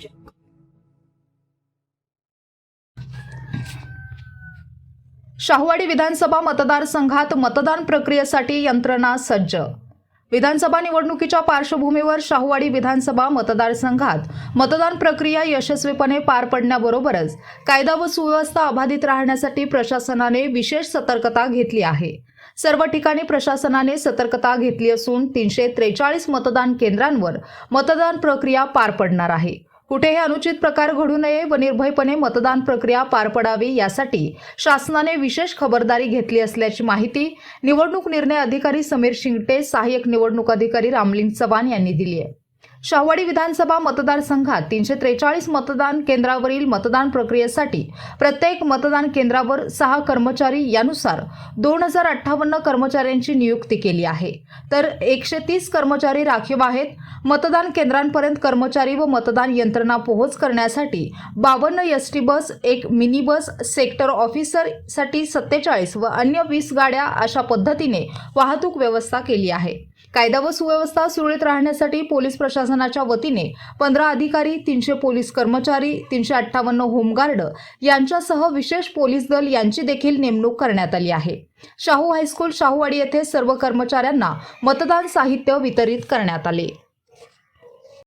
gelecek. Shahuwadi विधानसभा मतदारसंघात मतदान प्रक्रियेसाठी यंत्रणा सज्ज. विधानसभा निवडणुकीच्या पार्श्वभूमीवर शाहूवाडी विधानसभा मतदारसंघात मतदान प्रक्रिया यशस्वीपणे पार पडण्याबरोबरच कायदा व सुव्यवस्था अबाधित राहण्यासाठी प्रशासनाने विशेष सतर्कता घेतली आहे. सर्व ठिकाणी प्रशासनाने सतर्कता घेतली असून तीनशे त्रेचाळीस मतदान केंद्रांवर मतदान प्रक्रिया पार पडणार आहे. कुठेही अनुचित प्रकार घडू नये व निर्भयपणे मतदान प्रक्रिया पार पडावी यासाठी शासनाने विशेष खबरदारी घेतली असल्याची माहिती निवडणूक निर्णय अधिकारी समीर शिंगटे सहाय्यक निवडणूक अधिकारी रामलिंग चव्हाण यांनी दिली आहे. शाहवाडी विधानसभा मतदारसंघात तीनशे त्रेचाळीस मतदान केंद्रावरील मतदान प्रक्रियेसाठी प्रत्येक मतदान केंद्रावर सहा कर्मचारी यानुसार दोन हजार अठ्ठावन्न कर्मचाऱ्यांची नियुक्ती केली आहे. तर एकशे तीस कर्मचारी राखीव आहेत. मतदान केंद्रांपर्यंत कर्मचारी व मतदान यंत्रणा पोहोच करण्यासाठी बावन्न एस टी बस एक मिनी बस सेक्टर ऑफिसरसाठी सत्तेचाळीस व अन्य वीस गाड्या अशा पद्धतीने वाहतूक व्यवस्था केली आहे. कायदा व सुव्यवस्था सुरळीत राहण्यासाठी पोलीस प्रशासन प्रशासनाच्या वतीने पंधरा अधिकारी तीनशे पोलीस कर्मचारी तीनशे अठ्ठावन्न होमगार्ड यांच्यासह विशेष पोलीस दल यांची देखील नेमणूक करण्यात आली आहे. शाहू हायस्कूल शाहूवाडी येथे सर्व कर्मचाऱ्यांना मतदान साहित्य वितरित करण्यात आले.